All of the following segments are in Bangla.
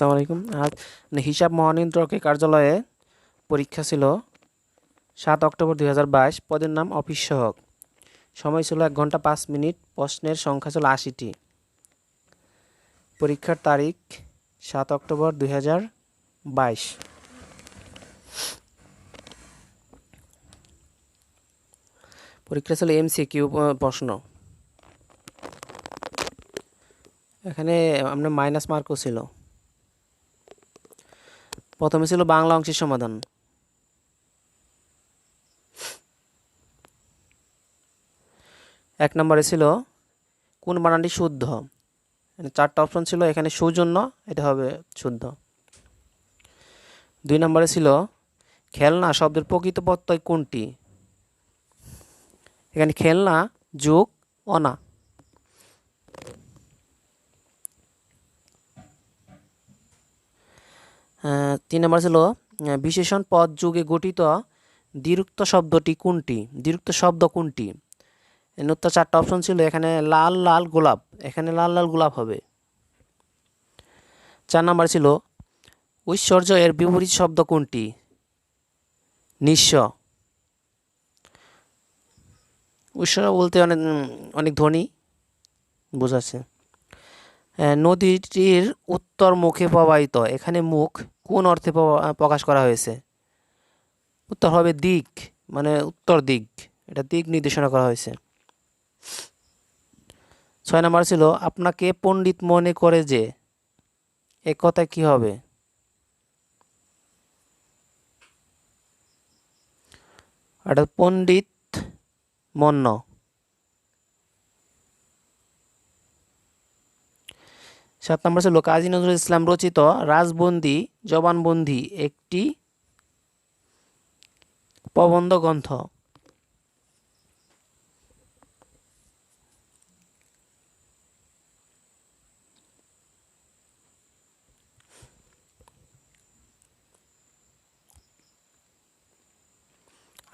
আসসালামু আলাইকুম। আজ হিসাব মহানিয়ন্ত্রকের কার্যালয়ে পরীক্ষা ছিল সাত অক্টোবর দুই হাজার বাইশ, পদের নাম অফিস সহক। সময় ছিল এক ঘণ্টা পাঁচ মিনিট, প্রশ্নের সংখ্যা ছিল আশিটি। পরীক্ষার তারিখ সাত অক্টোবর দুই হাজার বাইশ। পরীক্ষা ছিল এমসি কিউ প্রশ্ন। এখানে আপনার মাইনাস মার্কও ছিল। প্রথমে ছিল বাংলা অংশের সমাধান। এক নম্বরে ছিল কোন বানানটি শুদ্ধ? চারটা অপশন ছিল, এখানে সৌজন্য, এটা হবে শুদ্ধ। দুই নম্বরে ছিল খেলনা শব্দের প্রকৃত প্রত্যয় কোনটি? এখানে খেলনা, যোগ, অনা। তিন নম্বর ছিল বিশেষণ পদ যুগে গঠিত দ্বিরুক্ত শব্দটি কোনটি? দ্বিরুক্ত শব্দ কোনটি? উত্তর চারটা অপশন ছিল, এখানে লাল লাল, গোলাপ। এখানে লাল লাল, গোলাপ হবে। চার নম্বর ছিল, ঐশ্বর্য এর বিপরীত শব্দ কোনটি? নিঃস্ব। ঐশ্বর্য বলতে অনেক অনেক ধনী বোঝাচ্ছে। নদীটির উত্তর মুখে প্রবাহিত। এখানে মুখ কোন অর্থে প্রকাশ করা হয়েছে? উত্তর হবে দিক মানে উত্তর দিক। এটা দিক নির্দেশনা করা হয়েছে। ছয় নম্বর ছিল, আপনাকে পণ্ডিত মনে করে যে এ কথা কি হবে? এটা পণ্ডিত মন্য। সাত নম্বর ছিল কাজী নজরুল ইসলাম রচিত রাজবন্দি, জবানবন্দি একটি প্রবন্ধ গ্রন্থ।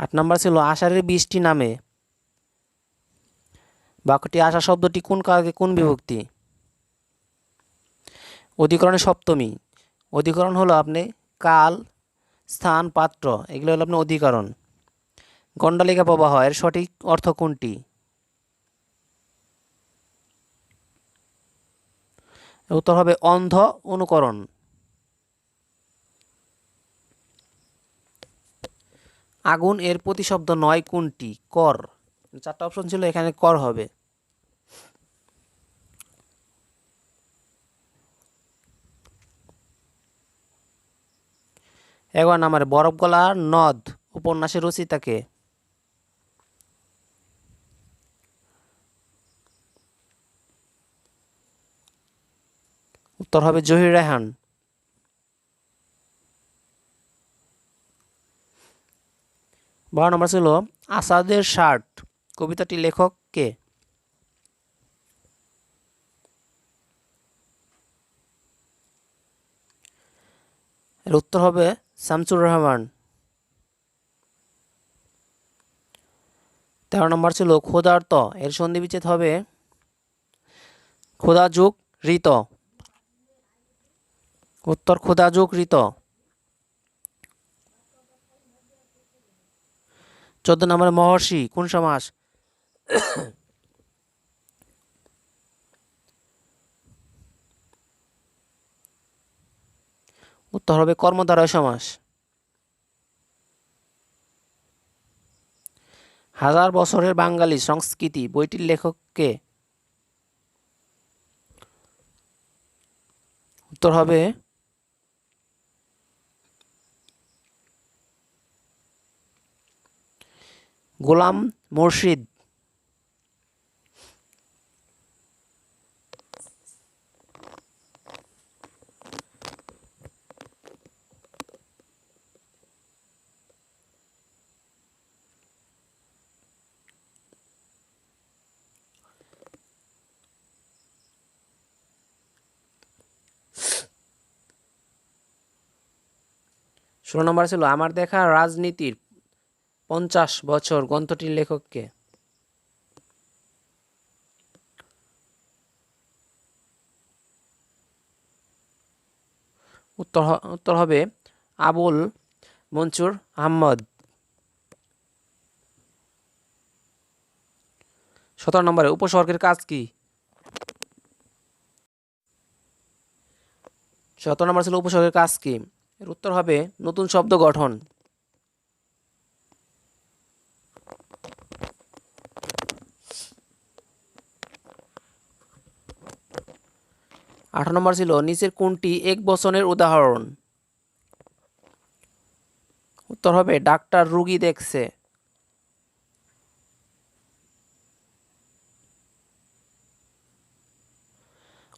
আট নম্বর ছিল আষাঢ়ের বৃষ্টি নামে। বাক্যটি আশা শব্দটি কোন কাকে কোন বিভক্তি? অধিকরণের সপ্তমী। অধিকরণ হলো আপনি কাল, স্থান, পাত্র, এগুলো হলো আপনার অধিকরণ। গণ্ডালিকা প্রবাহ, এর সঠিক অর্থ কোনটি? উত্তর হবে অন্ধ অনুকরণ। আগুন এর প্রতিশব্দ নয় কোনটি? কর। চারটা অপশন ছিল, এখানে কর হবে। এগারো নম্বরে বরফ গলার নদ উপন্যাসের রচিতাকে। উত্তর হবে জহির রেহান। বারো নম্বর ছিল আসাদের শার্ট কবিতাটি লেখক কে? এর উত্তর হবে শামসুর রহমান। তেরো নম্বর ছিল ক্ষুধার্ত, এর সন্ধি বিচ্ছেদ হবে ক্ষুধা যুগ ঋত। উত্তর, ক্ষুধা যুগ ঋত। চোদ্দ নম্বরে মহর্ষি, কোন সমাস? উত্তর হবে কর্মধারয় সমাস। হাজার বছরের বাঙালি সংস্কৃতি বইটির লেখক কে উত্তর হবে গোলাম মুর্শিদ। ষোলো নম্বর ছিল, আমার দেখা রাজনীতির পঞ্চাশ বছর গ্রন্থটির লেখককে। উত্তর উত্তর হবে আবুল মনসুর আহমদ। সতেরো নম্বরে, উপসর্গের কাজ কি? সতেরো নম্বর ছিল, উপসর্গের কাজ কি? এর উত্তর হবে নতুন শব্দ গঠন। আঠারো নম্বর ছিল, নিচের কোনটি এক বচনের উদাহরণ? উত্তর হবে, ডাক্তার রুগী দেখছে।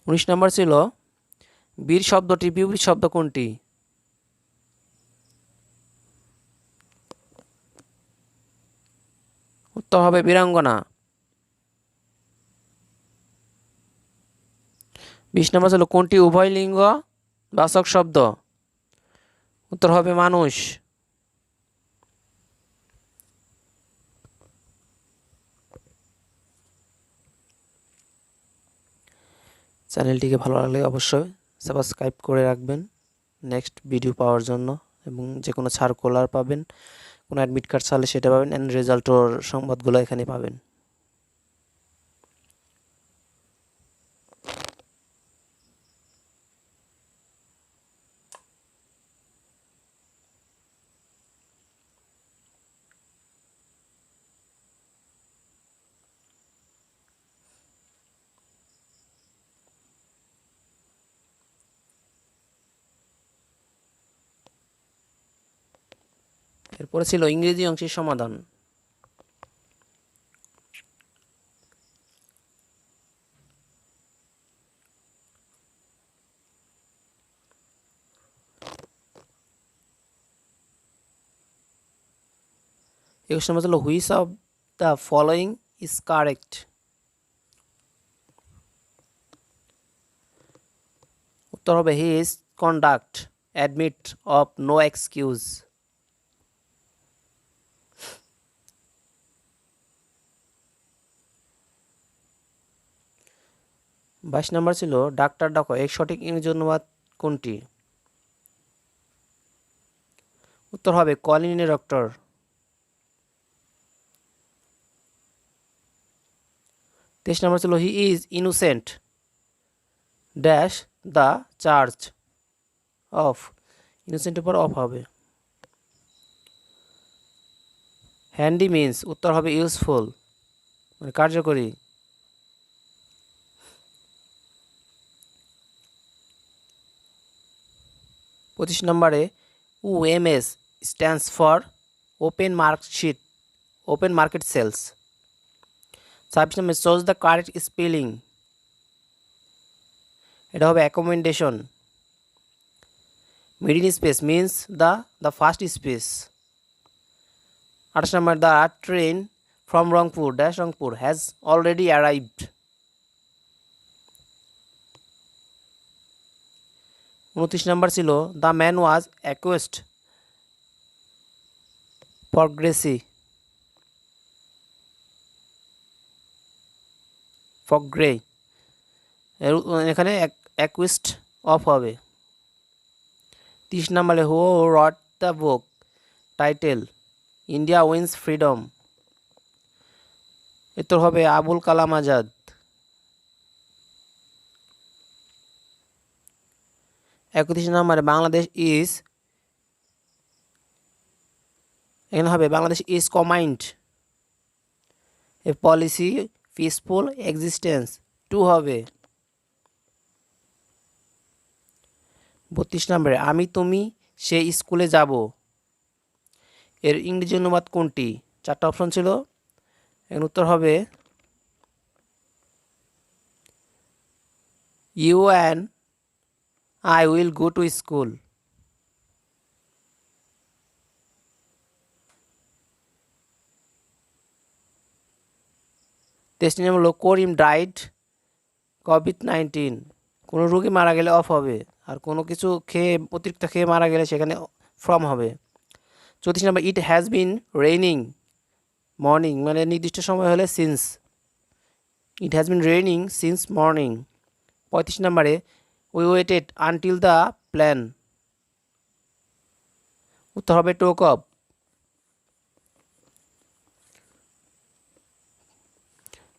উনিশ নম্বর ছিল, বীর শব্দটি বিপরীত শব্দ কোনটি? উত্তর হবে বীরাঙ্গনা। বিশ নম্বর ছিল কোনটি উভয় লিঙ্গ? বাচক শব্দ। উত্তর হবে মানুষ। চ্যানেলটিকে ভালো লাগলে অবশ্যই সাবস্ক্রাইব করে রাখবেন। নেক্সট ভিডিও পাওয়ার জন্য এবং যে কোনো সার্কুলার পাবেন। কোনো অ্যাডমিট কার্ড চাইলে সেটা পাবেন অ্যান্ড রেজাল্টর সংবাদগুলো এখানে পাবেন। এরপরে ছিল ইংরেজি অংশের সমাধান। একুশ নম্বর ছিল which of the following is correct? উত্তর হবে his conduct, admit of no excuse. বাইশ নম্বর ছিল, ডাক্তার ডাকো এর সঠিক ইংরেজি অনুবাদ কোনটি? উত্তর হবে কলিন ডক্টর। তেইশ নম্বর ছিল, he is innocent. Dash, the charge of. ইনোসেন্টের পর অফ হবে। হ্যান্ডি মিন্স, উত্তর হবে, ইউজফুল। মানে কার্যকরী। পঁচিশ নম্বরে UMS stands for open marksheet open market sales ছাব্বিশ নম্বর চোজ দ্য কারেক্ট স্পেলিং এটা হবে accommodation middle space means the the first space আঠাশ নম্বর the train from Rangpur dash Rangpur has already arrived উনত্রিশ নাম্বার ছিল দ্য ম্যান ওয়াজ অ্যাকোয়েস্ট ফরগ্রেসি ফগ্রে এখানে অ্যাকুইস্ট অফ হবে। তিরিশ নম্বরে who wrote the book title India wins freedom এতো হবে, আবুল কালাম আজাদ। একত্রিশ নম্বরে বাংলাদেশ ইজ এখানে হবে Bangladesh is combined a policy peaceful existence to হবে। বত্রিশ নম্বরে, আমি তুমি সে স্কুলে যাব। এর ইংরেজি অনুবাদ কোনটি? চারটা অপশন ছিল। এর উত্তর হবে you and I will go to school তেইশটি নাম হলো করিম ডাইড কোভিড নাইন্টিন কোনো রোগী মারা গেলে অফ হবে, আর কোনো কিছু খেয়ে, অতিরিক্ত খেয়ে মারা গেলে সেখানে ফ্রম হবে। চৌত্রিশ নম্বর it has been raining morning মানে নির্দিষ্ট সময় হলে since it has been raining since morning পঁয়ত্রিশ নম্বরে we waited until the plan উত্তর হবে টো কপ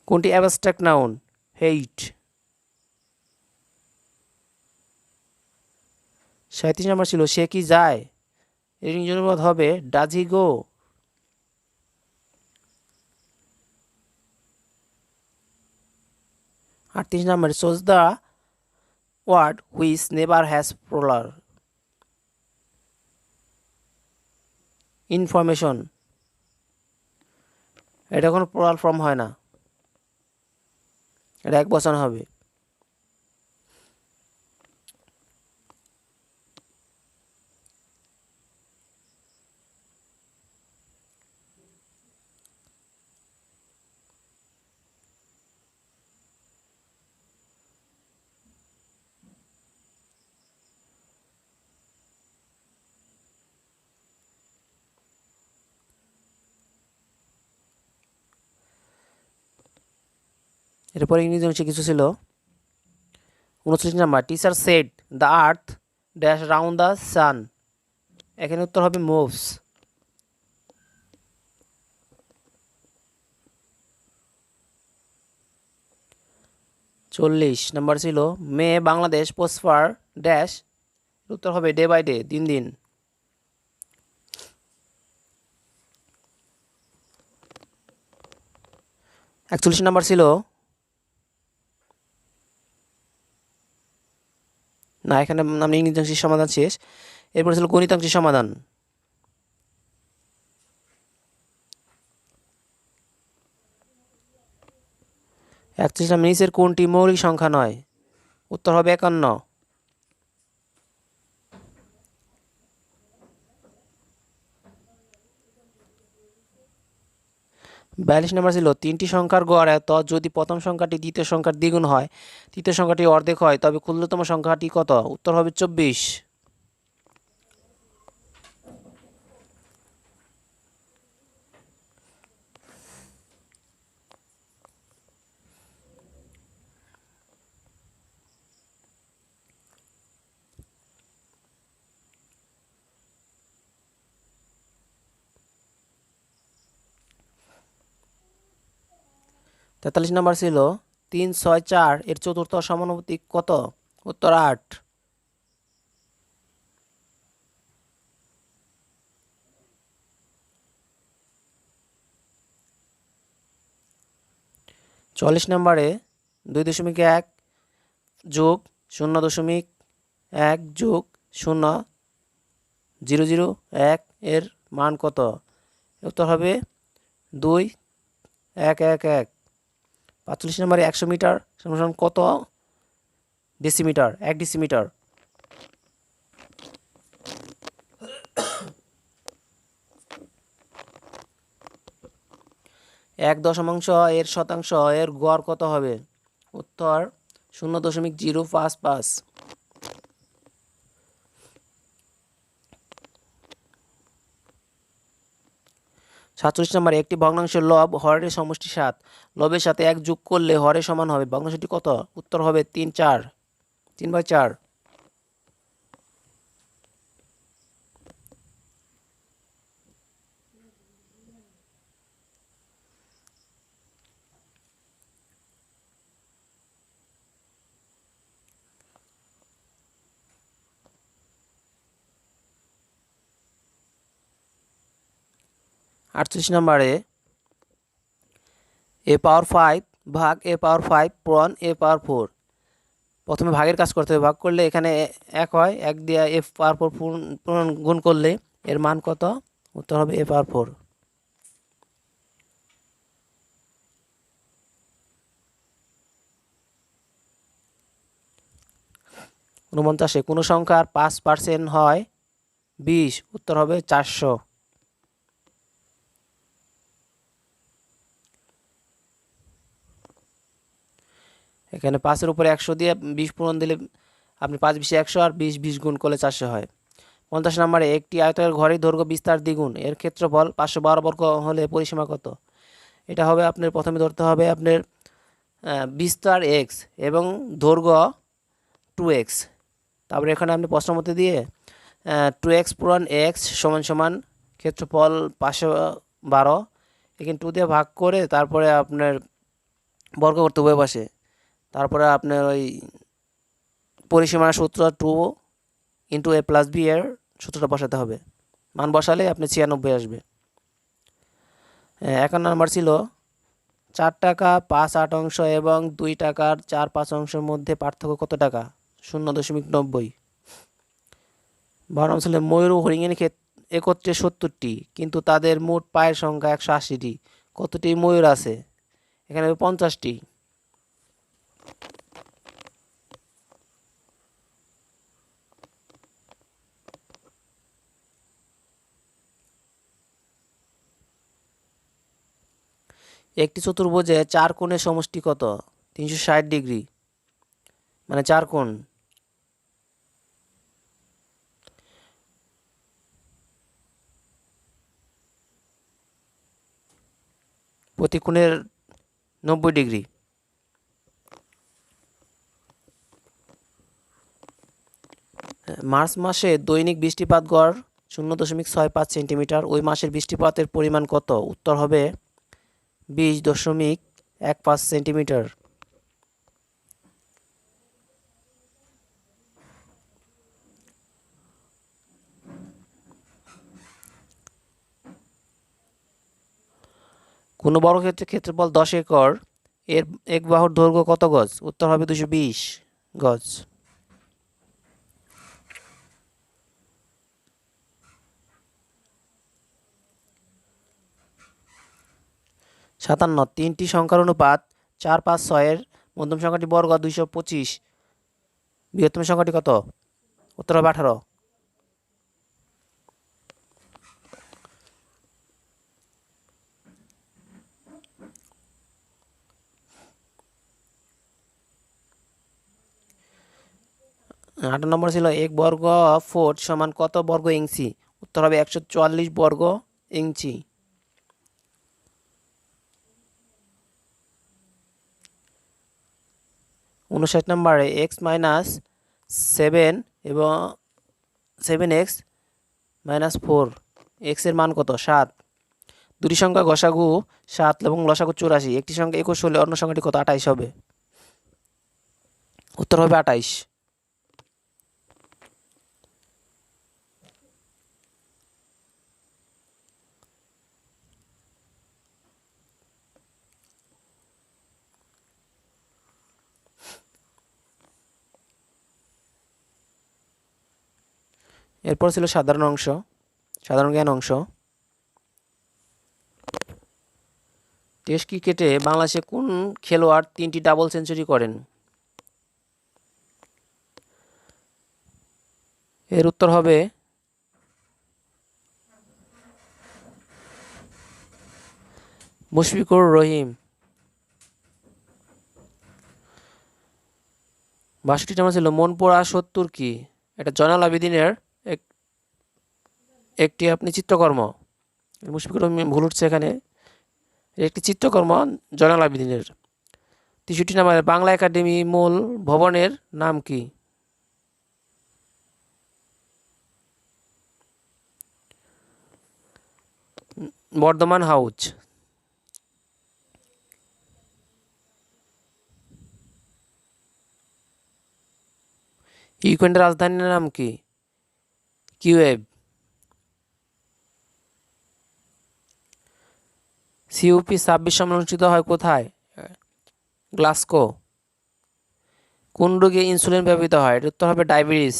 কোনটি অ্যাবস্ট্রাক্ট নাউন হেইট সাঁত্রিশ নম্বর ছিল, সে কি যায়? এর ইংরেজি হবে ডাজ গো আটত্রিশ নম্বর choose the word which never has প্রোলার information এটা কোনো প্রলার ফর্ম হয় না। এটা এক বছর হবে। এরপরে ইংরেজি অংশে কিছু ছিল। উনচল্লিশ number teacher set the earth dash round the sun এখানে উত্তর হবে মুভস চল্লিশ নাম্বার ছিল, মে বাংলাদেশ পোস্টফার ড্যাশ উত্তর হবে ডে বাই ডে দিন দিন। একচল্লিশ নাম্বার ছিল না, এখানে আপনি ইংরেজি সমাধান শেষ। এরপরে ছিল গণিতাংশের সমাধান। একত্রিশ মিনিসের কোনটি মৌলিক সংখ্যা নয়? উত্তর হবে একান্ন। বিয়াল্লিশ নম্বর ছিল, তিনটি সংখ্যার গড় এত, যদি প্রথম সংখ্যাটি দ্বিতীয় সংখ্যার দ্বিগুণ হয়, তৃতীয় সংখ্যাটি অর্ধেক হয়, তবে ক্ষুদ্রতম সংখ্যাটি কত? উত্তর হবে চব্বিশ। তেতাল্লিশ নম্বর ছিল তিন ছয় চার, এর চতুর্থ সমানুপাতি কত? উত্তর আট। চল্লিশ নম্বরে দুই দশমিক এক যোগ শূন্য দশমিক এক যোগ শূন্য জিরো জিরো এক, এর মান কত? উত্তর হবে দুই, এক এক এক। পাঁচচল্লিশ নম্বরে একশো মিটার সমান কত? ডেসিমিটার, এক ডেসিমিটার। এক দশমাংশ এর শতাংশ এর গড় কত হবে? উত্তর শূন্য দশমিক জিরো পাঁচ পাঁচ। সাতচল্লিশ নম্বরে একটি ভগ্নাংশের লব, হরের সমষ্টি সাত। লবের সাথে এক যোগ করলে হরের সমান হবে, ভগ্নাংশটি কত? উত্তর হবে তিন চার, তিন বাই চার। আটচল্লিশ নম্বরে। এ পাওয়ার ফাইভ, ভাগ এ পাওয়ার ফাইভ পূরণ এ পাওয়ার ফোর। প্রথমে ভাগের কাজ করতে হবে, ভাগ করলে এখানে এক হয়, এক দিয়ে এ পাওয়ার ফোর পূরণ- গুণ করলে এর মান কত? উত্তর হবে এ পাওয়ার ফোর। উনপঞ্চাশে কোনো সংখ্যার পাঁচ পার্সেন্ট হয়, বিশ, উত্তর হবে চারশো। এখানে পাঁচের উপরে একশো দিয়ে বিশ পূরণ দিলে আপনি পাঁচ বিশে একশো আর বিশ বিশ গুণ করলে চারশো হয়। পঞ্চাশ নম্বরে একটি আয়তকার ঘরের দৈর্ঘ্য বিস্তার দ্বিগুণ, এর ক্ষেত্রফল পাঁচশো বারো বর্গ হলে পরিসীমা কত? এটা হবে আপনার প্রথমে ধরতে হবে আপনার বিস্তার এক্স এবং দৈর্ঘ্য টু এক্স। তারপরে এখানে আপনি প্রশ্ন মধ্যে দিয়ে টু এক্স পুরান এক্স সমান সমান ক্ষেত্রফল পাঁচশো বারো, এখানে টু দিয়ে ভাগ করে তারপরে আপনার বর্গ করতে উভয় পাশে। তারপরে আপনার ওই পরিসীমার সূত্র two into A plus B এর সূত্রটা বসাতে হবে। মান বসালে আপনি ছিয়ানব্বই আসবে। একান্ন নাম্বার ছিল চার টাকা পাঁচ আট অংশ এবং দুই টাকার চার পাঁচ অংশের মধ্যে পার্থক্য কত টাকা? শূন্য দশমিক নব্বই। বারো ছিল ময়ূর হরিণের ক্ষেত একত্রে সত্তরটি, কিন্তু তাদের মোট পায়ের সংখ্যা একশো আশিটি। কতটি ময়ূর আছে? এখানে পঞ্চাশটি। একটি চতুর্ভুজে চার কোণের সমষ্টি কত? তিনশো ষাট ডিগ্রি। মানে চার কোণ। প্রতি কোণের নব্বই ডিগ্রি। মার্চ মাসে দৈনিক বৃষ্টিপাত গড় শূন্য দশমিক ছয় পাঁচ সেন্টিমিটার। ওই মাসের বৃষ্টিপাতের পরিমাণ কত? উত্তর হবে বিশ দশমিক এক পাঁচ সেন্টিমিটার। কোনো বর্গক্ষেত্রের ক্ষেত্রফল দশ একর, এর এক বাহুর দৈর্ঘ্য কত গজ? উত্তর হবে দুশো বিশ গজ। সাতান্ন, তিনটি সংখ্যার অনুপাত চার পাঁচ ছয়ের মধ্যম সংখ্যাটি বর্গ দুইশো পঁচিশ। বৃহত্তম সংখ্যাটি কত? উত্তর হবে আঠারো। আট নম্বর ছিল এক বর্গ ফুট সমান কত বর্গ ইঞ্চি? উত্তর হবে একশো চুয়াল্লিশ বর্গ ইঞ্চি। উনষাট নম্বরে এক্স মাইনাস সেভেন এবং সেভেন এক্স মাইনাস ফোর। এক্সের মান কত? সাত। দুটি সংখ্যা গসাগু সাত এবং লসাগু চুরাশি। একটি সংখ্যা একুশ হলে অন্য সংখ্যাটি কত? আঠাইশ হবে। উত্তর হবে আঠাইশ। এরপর ছিল সাধারণ অংশ, সাধারণ জ্ঞান অংশ। টেস্ট ক্রিকেটে বাংলাদেশে কোন খেলোয়াড় তিনটি ডাবল সেঞ্চুরি করেন? এর উত্তর হবে মুশফিকুর রহিম। বাষট্টি নাম্বার ছিল মন পোড়া সত্তর কি? এটা জয়নাল আবেদিনের একটি আপনি চিত্রকর্ম, মুশফিকুর ভুল উঠছে এখানে, একটি চিত্রকর্ম জয়নাল আবেদিনের। তেষট্টি নাম্বার, বাংলা একাডেমি মূল ভবনের নাম কি? বর্ধমান হাউস ইউক্রেনের রাজধানীর নাম কি? কিউএব সিউপি ছাব্বিশ সম্মেলন অনুষ্ঠিত হয় কোথায়? গ্লাস্কো কোন রোগে ইনসুলিন ব্যবহৃত হয়? এর উত্তর হবে ডায়াবেটিস।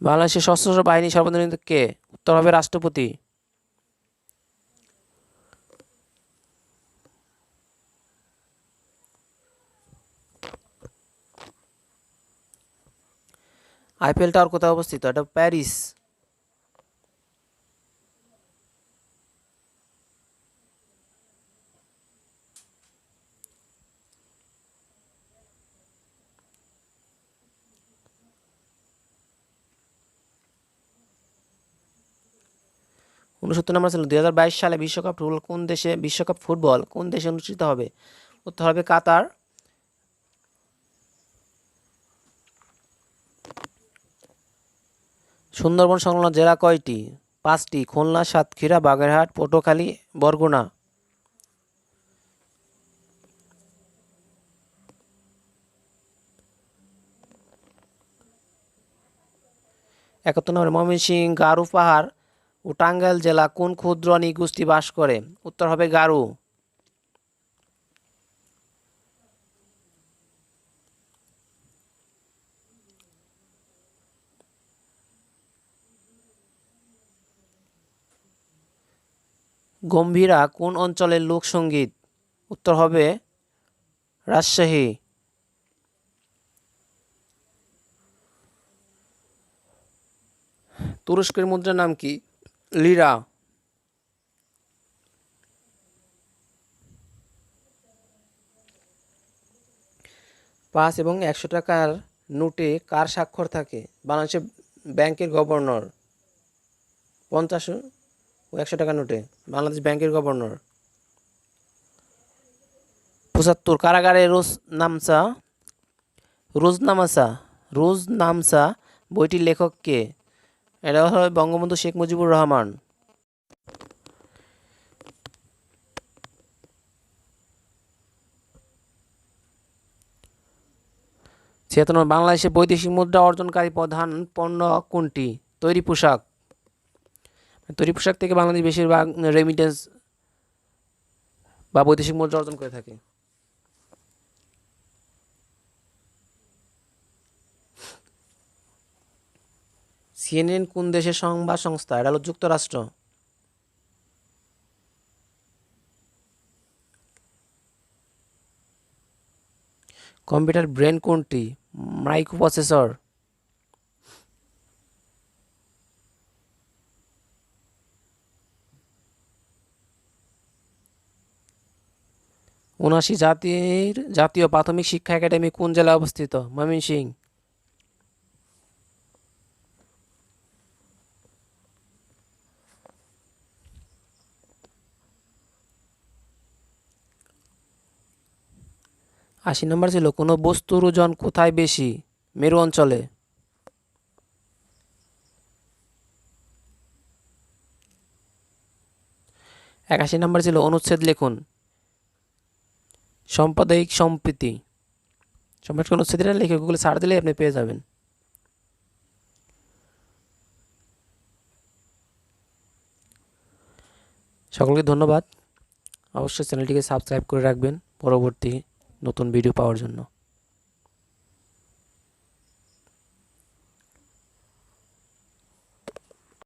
বাংলাদেশের সশস্ত্র বাহিনী সর্বনিম্ন কে? উত্তর হবে রাষ্ট্রপতি। আইপিএল টাওয়ার কোথায় অবস্থিত? এটা প্যারিস। উনসত্তর নম্বর ছিল দুই হাজার বাইশ সালে বিশ্বকাপ ফুটবল কোন দেশে, বিশ্বকাপ ফুটবল কোন দেশে অনুষ্ঠিত হবে? উত্তর হবে কাতার। সুন্দরবন সংলগ্ন জেলা কয়টি? পাঁচটি, খুলনা, সাতক্ষীরা, বাগেরহাট, পটুয়াখালী, বরগুনা। একাত্তর নম্বরে ময়মনসিংহ গারু পাহাড় ও টাঙ্গাইল জেলা কোন ক্ষুদ্র নৃগোষ্ঠী বাস করে? উত্তর হবে গারু। গম্ভীরা কোন অঞ্চলের লোকসঙ্গীত উত্তর হবে রাজশাহী। তুরস্কের মুদ্রার নাম কি? লিরা। পাঁচ এবং একশো টাকার নোটে কার স্বাক্ষর থাকে? বাংলাদেশের ব্যাংকের গভর্নর। পঞ্চাশ ও একশো টাকা নোটে, বাংলাদেশ ব্যাংকের গভর্নর। পঁচাত্তর, কারাগারে রোজ নামসা, রোজ নামাসা, রোজ নামসা বইটির লেখক কে? এটা হলো বঙ্গবন্ধু শেখ মুজিবুর রহমান। ছিয়াত্তর বাংলাদেশে বৈদেশিক মুদ্রা অর্জনকারী প্রধান পণ্য কোনটি? তৈরি পোশাক। তৈরি পোশাক থেকে বাংলাদেশ বেশিরভাগ রেমিটেন্স বা বৈদেশিক মুদ্রা অর্জন করে থাকে। সিএনএন কোন দেশের সংবাদ সংস্থা? এটা হলো যুক্তরাষ্ট্র। কম্পিউটার ব্রেন কোনটি? মাইক্রোপ্রসেসর। উনআশি জাতির জাতীয় প্রাথমিক শিক্ষা একাডেমি কোন জেলায় অবস্থিত? ময়মনসিংহ। আশি নম্বর ছিল, কোনো বস্তুর ওজন কোথায় বেশি? মেরু অঞ্চলে। একাশি নম্বর ছিল, অনুচ্ছেদ লিখুন। সাম্প্রদায়িক সম্প্রীতি। সম্পর্কে অনুচ্ছেদটা লিখে গুগলে সার্চ দিলে আপনি পেয়ে যাবেন। সকলকে ধন্যবাদ। অবশ্যই চ্যানেলটিকে সাবস্ক্রাইব করে রাখবেন। পরবর্তী নতুন ভিডিও পাওয়ার জন্য।